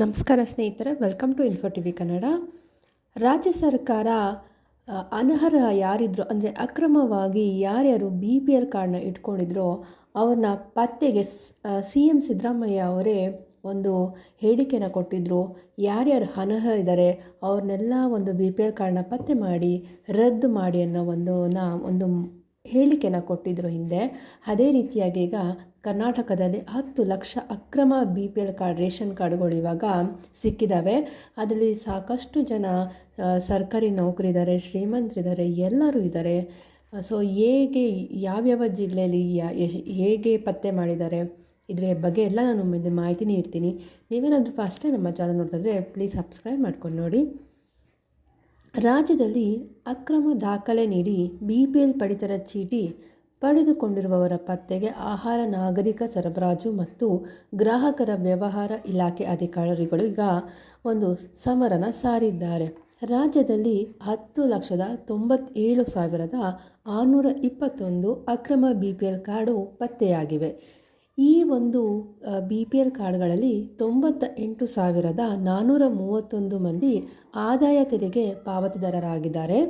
ನಮಸ್ಕಾರ ಸ್ನೇಹಿತರೆ welcome to info T V Kannada ರಾಜ್ಯ ಸರ್ಕಾರ ಅನರ್ಹ ಯಾರಿದ್ರು, ಅಂದರೆ ಅಕ್ರಮವಾಗಿ ಯಾರ್ಯಾರು ಬಿ ಪಿ ಎಲ್ ಕಾರ್ಡ್ನ ಇಟ್ಕೊಂಡಿದ್ರೋ, ಅವ್ರನ್ನ ಪತ್ತೆಗೆ ಸಿ ಎಂ ಸಿದ್ದರಾಮಯ್ಯ ಅವರೇ ಒಂದು ಹೇಳಿಕೆನ ಕೊಟ್ಟಿದ್ದರು ಯಾರ್ಯಾರು ಅನರ್ಹ ಇದ್ದಾರೆ ಅವ್ರನ್ನೆಲ್ಲ ಒಂದು ಬಿ ಪಿ ಎಲ್ ಕಾರ್ಡ್ನ ಪತ್ತೆ ಮಾಡಿ, ರದ್ದು ಮಾಡಿ ಅನ್ನೋ ಒಂದು ನ, ಒಂದು ಹೇಳಿಕೆನ ಕೊಟ್ಟಿದ್ದರು ಹಿಂದೆ. ಅದೇ ರೀತಿಯಾಗಿ ಈಗ ಕರ್ನಾಟಕದಲ್ಲಿ ಹತ್ತು ಲಕ್ಷ ಅಕ್ರಮ B P L card ration ಕಾರ್ಡ್ಗಳು ಇವಾಗ ಸಿಕ್ಕಿದ್ದಾವೆ ಅದರಲ್ಲಿ ಸಾಕಷ್ಟು ಜನ ಸರ್ಕಾರಿ ನೌಕರಿದ್ದಾರೆ ಶ್ರೀಮಂತರಿದ್ದಾರೆ ಎಲ್ಲರೂ ಇದ್ದಾರೆ ಸೊ ಹೇಗೆ, ಯಾವ್ಯಾವ ಜಿಲ್ಲೆಯಲ್ಲಿ ಹೇಗೆ ಪತ್ತೆ ಮಾಡಿದ್ದಾರೆ? ಇದರ ಬಗ್ಗೆ ಎಲ್ಲ ನಾನು ಮುಂದೆ ಮಾಹಿತಿ ನೀಡ್ತೀನಿ. ನೀವೇನಾದರೂ ಫಸ್ಟೇ ನಮ್ಮ ಚಾನಲ್ ನೋಡ್ತಾ ಇದ್ರೆ ಪ್ಲೀಸ್ ಸಬ್ಸ್ಕ್ರೈಬ್ ಮಾಡ್ಕೊಂಡು ನೋಡಿ. ರಾಜ್ಯದಲ್ಲಿ ಅಕ್ರಮ ದಾಖಲೆ ನೀಡಿ ಬಿ ಪಿ ಎಲ್ ಪಡಿತರ ಚೀಟಿ ಪಡೆದುಕೊಂಡಿರುವವರ ಪತ್ತೆಗೆ ಆಹಾರ, ನಾಗರಿಕ ಸರಬರಾಜು ಮತ್ತು ಗ್ರಾಹಕರ ವ್ಯವಹಾರ ಇಲಾಖೆ ಅಧಿಕಾರಿಗಳು ಈಗ ಒಂದು ಸಮರನ ಸಾರಿದ್ದಾರೆ. ರಾಜ್ಯದಲ್ಲಿ ಹತ್ತು ಲಕ್ಷದ ತೊಂಬತ್ತೇಳು ಸಾವಿರದ ಆರುನೂರ ಇಪ್ಪತ್ತೊಂದು ಅಕ್ರಮ ಬಿ ಪಿ ಎಲ್ ಕಾರ್ಡು ಪತ್ತೆಯಾಗಿವೆ. ಈ ಒಂದು ಬಿ ಪಿ ಎಲ್ ಕಾರ್ಡ್ಗಳಲ್ಲಿ ತೊಂಬತ್ತ ಎಂಟು ಸಾವಿರದ ನಾನ್ನೂರ ಮೂವತ್ತೊಂದು ಮಂದಿ ಆದಾಯ ತೆರಿಗೆ ಪಾವತಿದಾರರಾಗಿದ್ದಾರೆ.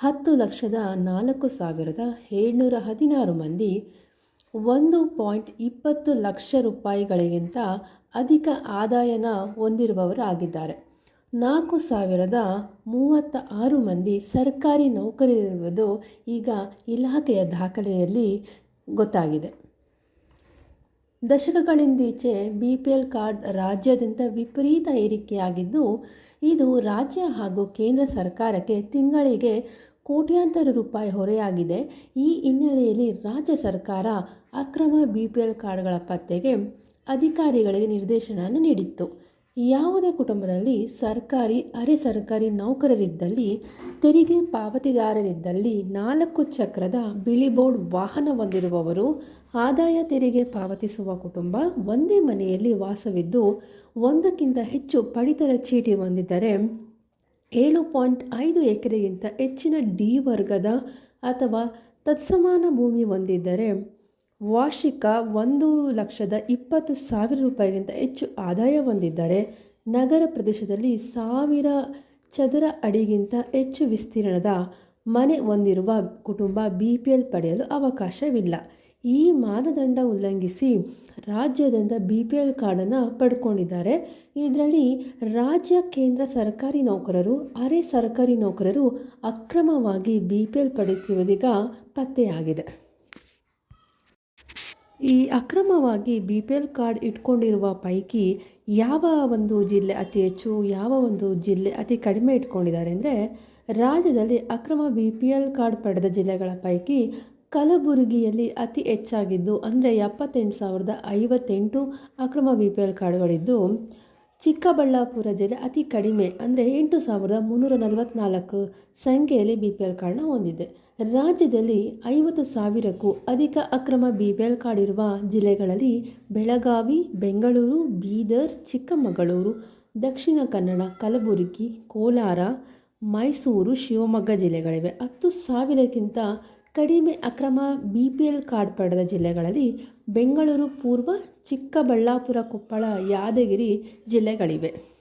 ಹತ್ತು ಲಕ್ಷದ ನಾಲ್ಕು ಸಾವಿರದ ಏಳ್ನೂರ ಹದಿನಾರು ಮಂದಿ ಒಂದು ಪಾಯಿಂಟ್ ಇಪ್ಪತ್ತು ಲಕ್ಷ ರೂಪಾಯಿಗಳಿಗಿಂತ ಅಧಿಕ ಆದಾಯನ ಹೊಂದಿರುವವರು ಆಗಿದ್ದಾರೆ ನಾಲ್ಕು ಸಾವಿರದ ಮೂವತ್ತ ಆರು ಮಂದಿ ಸರ್ಕಾರಿ ನೌಕರರಿರುವುದು ಈಗ ಇಲಾಖೆಯ ದಾಖಲೆಯಲ್ಲಿ ಗೊತ್ತಾಗಿದೆ. ದಶಕಗಳಿಂದೀಚೆ ಬಿ ಪಿ ಎಲ್ ಕಾರ್ಡ್ ರಾಜ್ಯಾದ್ಯಂತ ವಿಪರೀತ ಏರಿಕೆಯಾಗಿದ್ದು, ಇದು ರಾಜ್ಯ ಹಾಗೂ ಕೇಂದ್ರ ಸರ್ಕಾರಕ್ಕೆ ತಿಂಗಳಿಗೆ ಕೋಟ್ಯಾಂತರ ರೂಪಾಯಿ ಹೊರೆಯಾಗಿದೆ. ಈ ಹಿನ್ನೆಲೆಯಲ್ಲಿ ರಾಜ್ಯ ಸರ್ಕಾರ ಅಕ್ರಮ ಬಿ ಪಿ ಎಲ್ ಕಾರ್ಡ್ಗಳ ಪತ್ತೆಗೆ ಅಧಿಕಾರಿಗಳಿಗೆ ನಿರ್ದೇಶನ ನೀಡಿತ್ತು. ಯಾವುದೇ ಕುಟುಂಬದಲ್ಲಿ ಸರ್ಕಾರಿ, ಅರೆ ಸರ್ಕಾರಿ ನೌಕರರಿದ್ದಲ್ಲಿ, ತೆರಿಗೆ ಪಾವತಿದಾರರಿದ್ದಲ್ಲಿ ನಾಲ್ಕು ಚಕ್ರದ ಬಿಳಿ ಬೋರ್ಡ್ ವಾಹನ ಹೊಂದಿರುವವರು, ಆದಾಯ ತೆರಿಗೆ ಪಾವತಿಸುವ ಕುಟುಂಬ ಒಂದೇ ಮನೆಯಲ್ಲಿ ವಾಸವಿದ್ದು, ಒಂದಕ್ಕಿಂತ ಹೆಚ್ಚು ಪಡಿತರ ಚೀಟಿ ಹೊಂದಿದ್ದರೆ, ಏಳು ಪಾಯಿಂಟ್ ಐದು ಎಕರೆಗಿಂತ ಹೆಚ್ಚಿನ ಡಿ ವರ್ಗದ ಅಥವಾ ತತ್ಸಮಾನ ಭೂಮಿ ಹೊಂದಿದ್ದರೆ ವಾರ್ಷಿಕ ಒಂದು ಲಕ್ಷದ ಇಪ್ಪತ್ತು ಸಾವಿರ ರೂಪಾಯಿಗಿಂತ ಹೆಚ್ಚು ಆದಾಯ ಹೊಂದಿದ್ದಾರೆ ನಗರ ಪ್ರದೇಶದಲ್ಲಿ ಸಾವಿರ ಚದರ ಅಡಿಗಿಂತ ಹೆಚ್ಚು ವಿಸ್ತೀರ್ಣದ ಮನೆ ಹೊಂದಿರುವ ಕುಟುಂಬ ಬಿ ಪಿ ಎಲ್ ಪಡೆಯಲು ಅವಕಾಶವಿಲ್ಲ. ಈ ಮಾನದಂಡ ಉಲ್ಲಂಘಿಸಿ ರಾಜ್ಯದಿಂದ ಬಿ ಪಿ ಎಲ್ ಕಾರ್ಡನ್ನು ಪಡ್ಕೊಂಡಿದ್ದಾರೆ. ಇದರಲ್ಲಿ ರಾಜ್ಯ, ಕೇಂದ್ರ ಸರ್ಕಾರಿ ನೌಕರರು, ಅರೆ ಸರ್ಕಾರಿ ನೌಕರರು ಅಕ್ರಮವಾಗಿ ಬಿ ಪಿ ಎಲ್ ಪಡೆಯುತ್ತಿರುವುದೀಗ ಪತ್ತೆಯಾಗಿದೆ. ಈ ಅಕ್ರಮವಾಗಿ ಬಿ ಪಿ ಎಲ್ ಕಾರ್ಡ್ ಇಟ್ಕೊಂಡಿರುವ ಪೈಕಿ ಯಾವ ಒಂದು ಜಿಲ್ಲೆ ಅತಿ ಹೆಚ್ಚು, ಯಾವ ಒಂದು ಜಿಲ್ಲೆ ಅತಿ ಕಡಿಮೆ ಇಟ್ಕೊಂಡಿದ್ದಾರೆ ಅಂದರೆ ರಾಜ್ಯದಲ್ಲಿ ಅಕ್ರಮ ಬಿ ಪಿ ಎಲ್ ಕಾರ್ಡ್ ಪಡೆದ ಜಿಲ್ಲೆಗಳ ಪೈಕಿ ಕಲಬುರಗಿಯಲ್ಲಿ ಅತಿ ಹೆಚ್ಚಾಗಿದ್ದು ಅಂದರೆ ಎಪ್ಪತ್ತೆಂಟು ಸಾವಿರದ ಐವತ್ತೆಂಟು ಅಕ್ರಮ ಬಿ ಪಿ ಎಲ್ ಕಾರ್ಡ್ಗಳಿದ್ದು ಚಿಕ್ಕಬಳ್ಳಾಪುರ ಜಿಲ್ಲೆ ಅತಿ ಕಡಿಮೆ ಅಂದರೆ ಎಂಟು ಸಾವಿರದ ಮುನ್ನೂರ ನಲವತ್ತ್ನಾಲ್ಕು ಸಂಖ್ಯೆಯಲ್ಲಿ ಬಿ ಪಿ ಎಲ್ ಕಾರ್ಡ್ನ ಹೊಂದಿದೆ. ರಾಜ್ಯದಲ್ಲಿ ಐವತ್ತು ಸಾವಿರಕ್ಕೂ ಅಧಿಕ ಅಕ್ರಮ ಬಿ ಪಿ ಎಲ್ ಕಾರ್ಡ್ ಇರುವ ಜಿಲ್ಲೆಗಳಲ್ಲಿ ಬೆಳಗಾವಿ, ಬೆಂಗಳೂರು, ಬೀದರ್, ಚಿಕ್ಕಮಗಳೂರು, ದಕ್ಷಿಣ ಕನ್ನಡ, ಕಲಬುರಗಿ, ಕೋಲಾರ, ಮೈಸೂರು, ಶಿವಮೊಗ್ಗ ಜಿಲ್ಲೆಗಳಿವೆ. ಹತ್ತು ಸಾವಿರಕ್ಕಿಂತ ಕಡಿಮೆ ಅಕ್ರಮ ಬಿ ಪಿ ಎಲ್ ಕಾರ್ಡ್ ಪಡೆದ ಜಿಲ್ಲೆಗಳಲ್ಲಿ ಬೆಂಗಳೂರು, ಪೂರ್ವ ಚಿಕ್ಕಬಳ್ಳಾಪುರ, ಕೊಪ್ಪಳ, ಯಾದಗಿರಿ ಜಿಲ್ಲೆಗಳಿವೆ.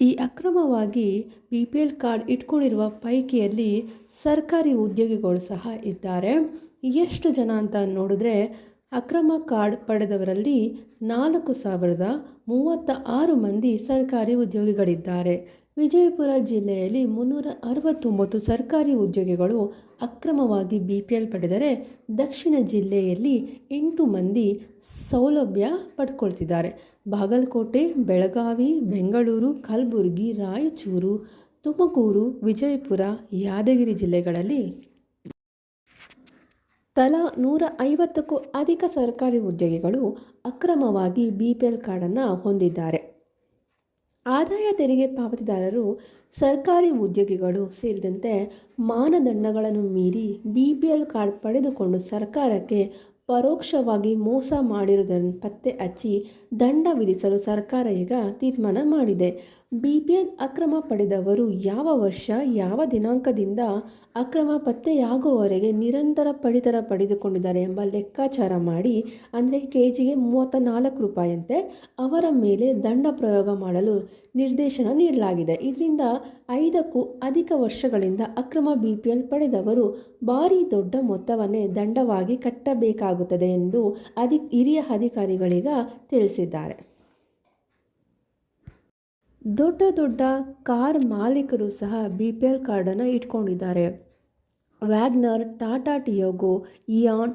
ಈ ಅಕ್ರಮವಾಗಿ ಬಿ ಪಿ ಎಲ್ ಕಾರ್ಡ್ ಇಟ್ಕೊಂಡಿರುವ ಪೈಕಿಯಲ್ಲಿ ಸರ್ಕಾರಿ ಉದ್ಯೋಗಿಗಳು ಸಹ ಇದ್ದಾರೆ. ಎಷ್ಟು ಜನ ಅಂತ ನೋಡಿದ್ರೆ ಅಕ್ರಮ ಕಾರ್ಡ್ ಪಡೆದವರಲ್ಲಿ ನಾಲ್ಕು ಸಾವಿರದ ಮೂವತ್ತ ಆರು ಮಂದಿ ಸರ್ಕಾರಿ ಉದ್ಯೋಗಿಗಳಿದ್ದಾರೆ. ವಿಜಯಪುರ ಜಿಲ್ಲೆಯಲ್ಲಿ ಮುನ್ನೂರ ಅರವತ್ತೊಂಬತ್ತು ಸರ್ಕಾರಿ ಉದ್ಯೋಗಿಗಳು ಅಕ್ರಮವಾಗಿ ಬಿ ಪಿ ಎಲ್ ಪಡೆದರೆ ದಕ್ಷಿಣ ಜಿಲ್ಲೆಯಲ್ಲಿ ಎಂಟು ಮಂದಿ ಸೌಲಭ್ಯ ಪಡ್ಕೊಳ್ತಿದ್ದಾರೆ. ಬಾಗಲಕೋಟೆ, ಬೆಳಗಾವಿ, ಬೆಂಗಳೂರು, ಕಲಬುರಗಿ, ರಾಯಚೂರು, ತುಮಕೂರು, ವಿಜಯಪುರ, ಯಾದಗಿರಿ ಜಿಲ್ಲೆಗಳಲ್ಲಿ ತಲಾ ನೂರ ಐವತ್ತಕ್ಕೂ ಅಧಿಕ ಸರ್ಕಾರಿ ಉದ್ಯೋಗಿಗಳು ಅಕ್ರಮವಾಗಿ ಬಿ ಪಿ ಎಲ್ ಕಾರ್ಡನ್ನು ಹೊಂದಿದ್ದಾರೆ. ಆದಾಯ ತೆರಿಗೆ ಪಾವತಿದಾರರು, ಸರ್ಕಾರಿ ಉದ್ಯೋಗಿಗಳು ಸೇರಿದಂತೆ ಮಾನದಂಡಗಳನ್ನು ಮೀರಿ ಬಿ ಪಿ ಎಲ್ ಕಾರ್ಡ್ ಪಡೆದುಕೊಂಡು ಸರ್ಕಾರಕ್ಕೆ ಪರೋಕ್ಷವಾಗಿ ಮೋಸ ಮಾಡಿರುವುದನ್ನು ಪತ್ತೆ ಹಚ್ಚಿ ದಂಡ ವಿಧಿಸಲು ಸರ್ಕಾರ ಈಗ ತೀರ್ಮಾನ ಮಾಡಿದೆ. ಬಿ ಪಿ ಎಲ್ ಅಕ್ರಮ ಪಡೆದವರು ಯಾವ ವರ್ಷ, ಯಾವ ದಿನಾಂಕದಿಂದ ಅಕ್ರಮ ಪತ್ತೆಯಾಗುವವರೆಗೆ ನಿರಂತರ ಪಡಿತರ ಪಡೆದುಕೊಂಡಿದ್ದಾರೆ ಎಂಬ ಲೆಕ್ಕಾಚಾರ ಮಾಡಿ, ಅಂದರೆ ಕೆ ಜಿಗೆ ಮೂವತ್ತ ನಾಲ್ಕು ರೂಪಾಯಿಯಂತೆ ಅವರ ಮೇಲೆ ದಂಡ ಪ್ರಯೋಗ ಮಾಡಲು ನಿರ್ದೇಶನ ನೀಡಲಾಗಿದೆ. ಇದರಿಂದ ಐದಕ್ಕೂ ಅಧಿಕ ವರ್ಷಗಳಿಂದ ಅಕ್ರಮ ಬಿ ಪಿ ಎಲ್ ಪಡೆದವರು ಭಾರೀ ದೊಡ್ಡ ಮೊತ್ತವನ್ನೇ ದಂಡವಾಗಿ ಕಟ್ಟಬೇಕಾಗುತ್ತದೆ ಎಂದು ಅಧಿ ಹಿರಿಯ ಅಧಿಕಾರಿಗಳಿಗ ತಿಳಿಸಿದ್ದಾರೆ. ದೊಡ್ಡ ದೊಡ್ಡ ಕಾರ್ ಮಾಲೀಕರು ಸಹ ಬಿ ಪಿ ಎಲ್ ಕಾರ್ಡನ್ನು ಇಟ್ಕೊಂಡಿದ್ದಾರೆ. Wagon R, Tata Tiago, Eon,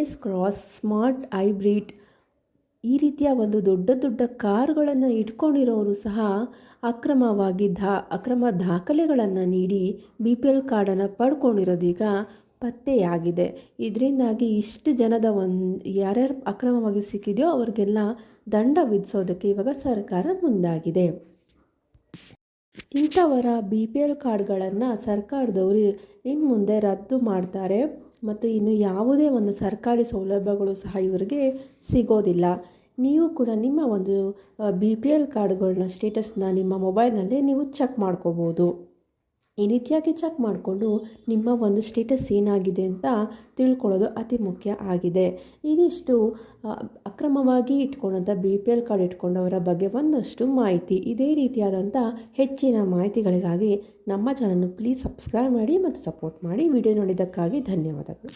S cross, smart hybrid ಈ ರೀತಿಯ ಒಂದು ದೊಡ್ಡ ದೊಡ್ಡ ಕಾರುಗಳನ್ನು ಇಟ್ಕೊಂಡಿರೋರು ಸಹ ಅಕ್ರಮವಾಗಿ ದಾ ಅಕ್ರಮ ದಾಖಲೆಗಳನ್ನು ನೀಡಿ ಬಿ ಪಿ ಎಲ್ ಕಾರ್ಡನ್ನು ಪಡ್ಕೊಂಡಿರೋದೀಗ ಪತ್ತೆಯಾಗಿದೆ. ಇದರಿಂದಾಗಿ ಇಷ್ಟು ಜನದ ಒಂದು, ಯಾರ್ಯಾರು ಅಕ್ರಮವಾಗಿ ಸಿಕ್ಕಿದೆಯೋ ಅವ್ರಿಗೆಲ್ಲ ದಂಡ ವಿಧಿಸೋದಕ್ಕೆ ಇವಾಗ ಸರ್ಕಾರ ಮುಂದಾಗಿದೆ. ಇಂಥವರ ಬಿ ಪಿ ಎಲ್ ಕಾರ್ಡ್ಗಳನ್ನು ಸರ್ಕಾರದವರು ಇನ್ನು ಮುಂದೆ ರದ್ದು ಮಾಡ್ತಾರೆ ಮತ್ತು ಇನ್ನು ಯಾವುದೇ ಒಂದು ಸರ್ಕಾರಿ ಸೌಲಭ್ಯಗಳು ಸಹ ಇವರಿಗೆ ಸಿಗೋದಿಲ್ಲ. ನೀವು ಕೂಡ ನಿಮ್ಮ ಒಂದು ಬಿ ಪಿ ಎಲ್ ಕಾರ್ಡ್ಗಳನ್ನ ಸ್ಟೇಟಸ್ನ ನಿಮ್ಮ ಮೊಬೈಲ್ನಲ್ಲೇ ನೀವು ಚೆಕ್ ಮಾಡ್ಕೋಬೋದು. ಈ ರೀತಿಯಾಗಿ ಚೆಕ್ ಮಾಡಿಕೊಂಡು ನಿಮ್ಮ ಒಂದು ಸ್ಟೇಟಸ್ ಏನಾಗಿದೆ ಅಂತ ತಿಳ್ಕೊಳ್ಳೋದು ಅತಿ ಮುಖ್ಯ ಆಗಿದೆ. ಇದಿಷ್ಟು ಅಕ್ರಮವಾಗಿ ಇಟ್ಕೊಂಡಂಥ ಬಿ ಪಿ ಎಲ್ ಕಾರ್ಡ್ ಇಟ್ಕೊಂಡವರ ಬಗ್ಗೆ ಒಂದಷ್ಟು ಮಾಹಿತಿ. ಇದೇ ರೀತಿಯಾದಂಥ ಹೆಚ್ಚಿನ ಮಾಹಿತಿಗಳಿಗಾಗಿ ನಮ್ಮ ಚಾನಲ್ನ ಪ್ಲೀಸ್ ಸಬ್ಸ್ಕ್ರೈಬ್ ಮಾಡಿ ಮತ್ತು ಸಪೋರ್ಟ್ ಮಾಡಿ. ವಿಡಿಯೋ ನೋಡಿದ್ದಕ್ಕಾಗಿ ಧನ್ಯವಾದಗಳು.